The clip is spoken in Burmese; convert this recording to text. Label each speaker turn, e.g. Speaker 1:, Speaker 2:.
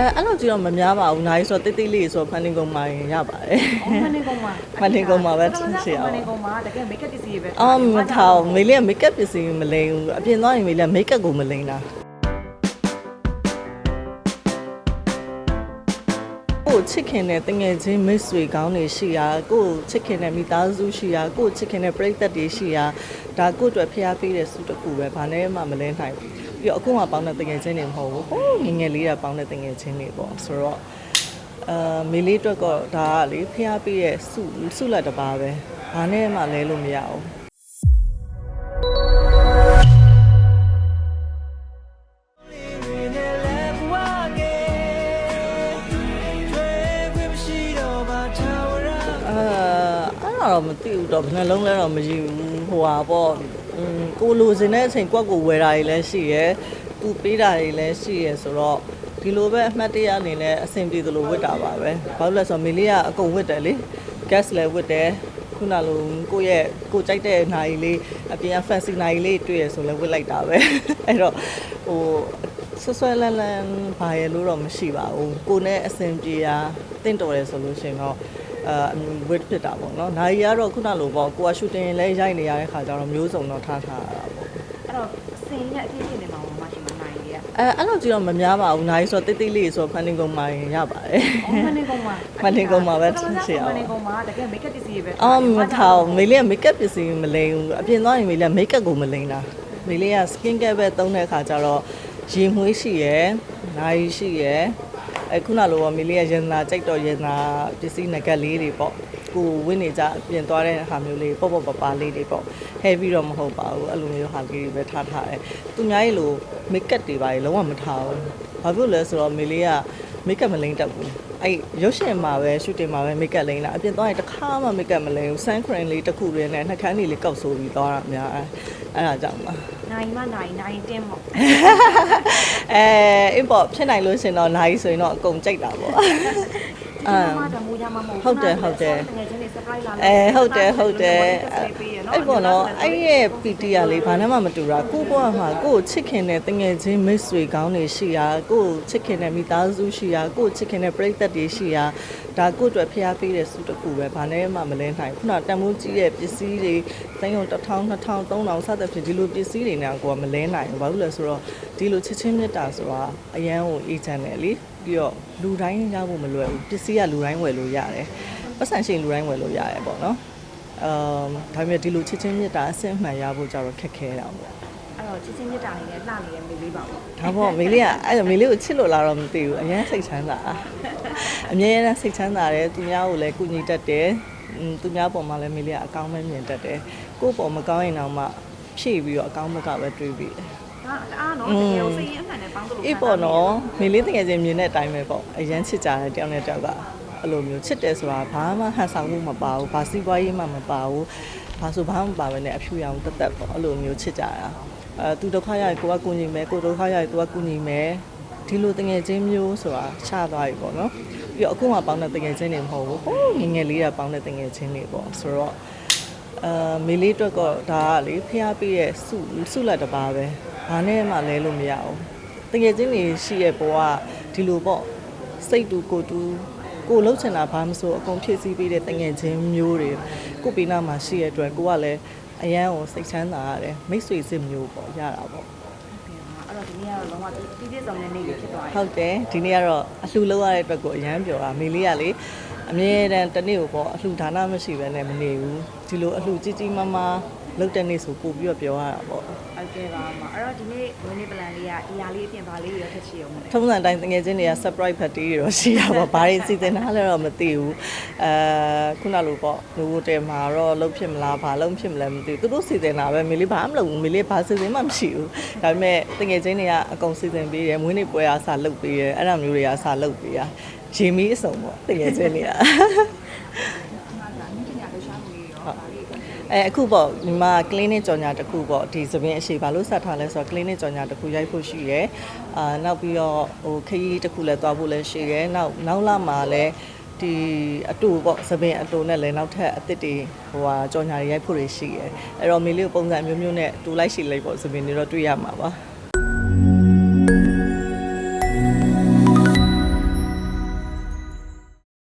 Speaker 1: အဲအဲ့လိုကြည့်တော့မများပါဘူးနိုင်ဆိုတော့တိတ်တိတ်လေးဆိုတော့ဖန်တင်ကုန်မှရင်ရပါတယ်
Speaker 2: မန်နေကုန်းမှာ
Speaker 1: မန်နေကုန်းမှာပဲချင်အောင်
Speaker 2: မန်နေကုန်းမှာတကယ် make up ပစ္စည်းတွေပဲ
Speaker 1: အော်မထားဘူးမေလေးကမိတ်ကပ်ပစ္စည်းမလိမ်ဘူးအပြင်သွားရင်မေလေးကမိတ်ကပ်ကိုမလိမ်တာကိုချစ်ခင်တဲ့တငယ်ချင်းမိတ်ဆွေကောင်းတွေရှိရာကိုချစ်ခင်တဲ့မိသားစုရှိရာကိုချစ်ခင်တဲ့ပရိသတ်တွေရှိရာဒါကိုအတွက်ဖျားပေးတဲ့စုတစ်ခုပဲဘာနဲ့မှမလဲနိုင်ဘူး ပြီးတော့အခုမှပေါင်းတဲ့တငယ်ချင်းတွေမဟုတ်ဘူးဟိုးငယ်ငယ်လေးကပေါင်းတဲ့တငယ်ချင်းတွေပေါ့ဆိုတော့အာမေလေးအတွက်တော့ဒါကလေဖျားပေးတဲ့စုစုလက်တစ်ပါးပဲဘာနဲ့မှလဲလို့မရဘူးအာအဲ့ဒါတော့မသိဘူးတော့ဘယ်နှလုံးလဲတော့မကြည့်ဘူးဟိုဟာပေါ့อืม ကိုလိုစင်တဲ့အချိန်ကွက်ကိုဝယ်တာတွေလည်းရှိရယ်သူပေးတာတွေလည်းရှိရယ်ဆိုတော့ဒီလိုပဲအမှတ်တရအနေနဲ့အဆင်ပြေသလိုဝတ်တာပါပဲဘာလို့လဲဆိုတော့မေလေးကအကုန်ဝတ်တယ်လေ gas လည်းဝတ်တယ်ခုနလိုကိုယ့်ရဲ့ကိုကြိုက်တဲ့နိုင်လေးအပြင်က fancy နိုင်လေးတွေ့ရဆိုလည်းဝတ်လိုက်တာပဲအဲ့တော့ဟိုဆွဆွဲလန်းလန်းဘာရလို့တော့မရှိပါဘူးကိုနဲ့အဆင်ပြေတာတင့်တော်တယ်ဆိုလို့ရှိရင်တော့ အာဝစ်ဖြစ်တာပေါ့နော်။နိုင်ရီကတော့ခုနလိုပေါ့ကိုကရှူတင်လဲရိုက်နေရတဲ့ခါကျတော့မျိုးစုံတော့ထားထားရတာပေါ့
Speaker 2: အဲ့တော့အစင်ကြီးအပြည့်ပြည့်နေမှာပါမရှိမနိုင်ကြီးက။
Speaker 1: အဲအဲ့လိုကြည့်တော့မများပါဘူး။နိုင်ရီဆိုတော့တိတ်တိတ်လေးဆိုတော့ဖန်တင်ကုန်မှရင်ရပါတယ်
Speaker 2: မန်နေကုန်းမှာ
Speaker 1: မန်နေကုန်းမှာပဲချင်ချင်အောင်
Speaker 2: မန်နေကုန်းမှာတကယ် make up ပစ္စည်းတွေပဲ။
Speaker 1: အော်မထားဘူး။မေလေးကမိတ်ကပ်ပစ္စည်းမလိမ်ဘူး။အပြင်သွားရင်မေလေးကမိတ်ကပ်ကိုမလိမ်တာ။မေလေးက skin care ပဲသုံးတဲ့ခါကျတော့ရေမွေးရှိရယ်၊နိုင်ရီရှိရယ်။ အဲခုနလိုကမေလေးကရန်နာကြိုက်တော့ရန်နာပစ္စည်းငကက်လေးတွေပေါ့။ကိုဝင်းနေကြပြင်သွားတဲ့ဟာမျိုးလေးပေါ့ပေါ့ပပလေးတွေပေါ့ heavy တော့မဟုတ်ပါဘူးအဲ့လိုမျိုးဟာလေးတွေပဲထားထားတယ်သူများကြီးလို make up တွေပါကြီးလုံးဝမထားဘူးဘာဖြစ်လို့လဲဆိုတော့မေလေးက make up မလိမ့်တတ်ဘူးအဲ့ရုပ်ရှင်မှာပဲ shooting မှာပဲ make up လိမ့်တာအပြင်သွားရင်တစ်ခါမှ make up မလိမ့်ဘူး sun cream လေးတစ်ခုလေးနဲ့နှာခမ်းလေးလေးကောက်ဆိုပြီးသွားတာအများအဲ့ဒါကြောင့်ပါ
Speaker 2: နိုင်မနိုင်နိုင်တင်းပေါ့
Speaker 1: အဲအင်းပေါ့ဖြစ်နိုင်လို့ရှင်တော့နိုင်ဆိုရင်တော့အကုန်ကြိုက်တာပေါ့
Speaker 2: အာမတမူရမှာမဟုတ်တကယ်ချင်းနေ surprise လာ
Speaker 1: အဲဟုတ်တယ်ဟုတ်တယ်
Speaker 2: အဲ့
Speaker 1: အဲ့ပေါ့နော်အဲ့ရဲ့ PT ကလေဘာနဲ့မှမတူတာကိုဘွားမှာကိုကိုချစ်ခင်တဲ့တငယ်ချင်းမိတ်ဆွေကောင်းတွေရှိရာကိုကိုချစ်ခင်တဲ့မိသားစုရှိရာကိုကိုချစ်ခင်တဲ့ပရိသတ်တွေရှိရာဒါကိုအတွက်ဖျားပေးတဲ့စုတစ်ခုပဲဘာနဲ့မှမလဲနိုင်ခုနတန်မိုးကြီးတဲ့ပစ္စည်းတွေတိုင်းုံ1000 2000 3000စသဖြင့်ဒီလိုပစ္စည်းတွေနဲ့ကိုကမလဲနိုင်ဘူးဘာလို့လဲဆိုတော့ဒီလိုချစ်ချင်းမြတ်တာဆိုတာအရန်ကိုအေးချမ်းတယ်လေပြီးတော့လူတိုင်းရဖို့မလွယ်ဘူးပစ္စည်းကလူတိုင်းဝယ်လို့ရတယ်ပတ်စံရှိရင်လူတိုင်းဝယ်လို့ရတယ်ပေါ့နော် အမ်ဒါပေမဲ့ဒီလိုချစ်ချင်းမြတ်တာအဆင့်အမှန်ရဖို့ကြတော့ခက်ခဲတာပေါ့
Speaker 2: အဲ့တော့ချစ်ချင်းမြတ်တာလေးနဲ့လှနေတဲ့မေလေးပါပေါ့
Speaker 1: ဒါပေါ့မေလေးကအဲ့ဒါမေလေးကိုချစ်လို့လာတော့မသိဘူးအရင်စိတ်ချမ်းသာအမြဲတမ်းစိတ်ချမ်းသာတယ်သူများကိုလည်းကုညီတတ်တယ်อืมသူများပေါ်မှာလည်းမေလေးကအကောင်းပဲမြင်တတ်တယ်ကိုယ့်ပေါ်မကောင်းရင်တော့မှဖြည့်ပြီးတော့အကောင်းဘက်ကပဲတွေးပြီးတယ်
Speaker 2: ဒါအားနော်တကယ်စိတ်ရအမှန်နဲ့ပေါင်းသလို
Speaker 1: အေးပေါ့နော်မေလေးတကယ်ချင်းမြင်တဲ့အတိုင်းပဲပေါ့အရင်ချစ်ကြတယ်တယောက်နဲ့တယောက်က အဲ့လိုမျိုးချစ်တယ်ဆိုတာဘာမှဟန်ဆောင်မှုမပါဘူးဘာစီးပွားရေးမှမပါဘူးဘာဆိုဘာမှမပါဘဲနဲ့အဖြူရောင်တက်တက်ပေါ့အဲ့လိုမျိုးချစ်ကြတာအဲသူဒုက္ခရရင်ကိုကကုညီမယ်ကိုဒုက္ခရရင်သူကကုညီမယ်ဒီလိုတငယ်ချင်းမျိုးဆိုတာချသွားပြီပေါ့နော်ပြီးတော့အခုမှပေါင်းတဲ့တငယ်ချင်းတွေမဟုတ်ဘူးဟိုးငယ်ငယ်လေးကပေါင်းတဲ့တငယ်ချင်းတွေပေါ့ဆိုတော့အာမေလေးအတွက်တော့ဒါကလေဖျားပေးရဲ့စုစုလက်တစ်ပါးပဲဘာနဲ့မှလဲလို့မရဘူးတကယ်ချင်းနေရှိရဲ့ဘဝဒီလိုပေါ့စိတ်တူကိုတူ ကိုလှုပ်ချင်တာဘာမဆိုအကုန်ဖြည့်ဆည်းပေးတဲ့တငယ်ချင်းမျိုးတွေကိုပိနာမှာရှိရဲ့အတွက်ကိုကလည်းအရန်ကိုစိတ်ချမ်းသာရတယ်မိတ်ဆွေစစ်မျိုးပေါ့ရတာပေါ့
Speaker 2: အဲ့တော့ဒီနေ့ကတော့လုံးဝပြည့်ပြည့်စုံတဲ့နေ့လေးဖြစ်သွားပြီ
Speaker 1: ဟုတ်တယ်ဒီနေ့ကတော့အလှလောက်ရတဲ့အတွက်ကိုအရန်ပြောတာမေလေးကလေအမြဲတမ်းတစ်နေ့ကိုပေါ့အလှဒါနမရှိဘဲနဲ့မနေဘူးဒီလိုအလှကြီးကြီးမားမားလုပ်တဲ့နေ့ဆိုပို့ပြီးတော့ပြောရတာပေါ့
Speaker 2: ဟုတ်ကဲ့ပါအမအဲ့တော့ဒီနေ့ဝင်းနေပလန်လေးကဒီဟာလေးအပြင်ပါလေးရထက်ချီအောင်မလဲ
Speaker 1: ထုံးစံတိုင်းတငယ်ချင်းတွေက surprise party တွေတော့ရှိတာပေါ့ဘာတွေစီစဉ်တာလဲတော့မသိဘူးအဲခုနလိုပေါ့လူဝတဲမှာတော့လုံးဖြစ်မလားဘာလုံးဖြစ်မလဲမသိဘူးသူတို့စီစဉ်တာပဲမေလေးဘာမှမလုပ်ဘူးမေလေးဘာစီစဉ်မှမရှိဘူးဒါပေမဲ့တငယ်ချင်းတွေကအကုန်စီစဉ်ပေးတယ်မွေးနေ့ပွဲအားစလုပ်ပေးတယ်အဲ့ဒါမျိုးတွေကစလုပ်ပေးတာဂျီမီအစုံပေါ့တငယ်ချင်းတွေက အဲအခုပေါ့ဒီမှာ clinic ကြော်ညာတစ်ခုပေါ့ဒီသပင်းအရှိဘာလို့ဆက်ထားလဲဆိုတော့ clinic ကြော်ညာတစ်ခုရိုက်ဖို့ရှိရယ်အာနောက်ပြီးတော့ဟိုခရီးတစ်ခုလည်းသွားဖို့လည်းရှိရယ်နောက်နောက်လာမှာလည်းဒီအတူပေါ့သပင်းအတူနဲ့လည်းနောက်ထပ်အစ်စ်တွေဟိုဟာကြော်ညာတွေရိုက်ဖို့တွေရှိရယ်အဲ့တော့မေလေးကိုပုံစံအမျိုးမျိုးနဲ့တူလိုက်ရှိလိုက်ပေါ့သပင်းတွေတော့တွေ့ရမှာပါ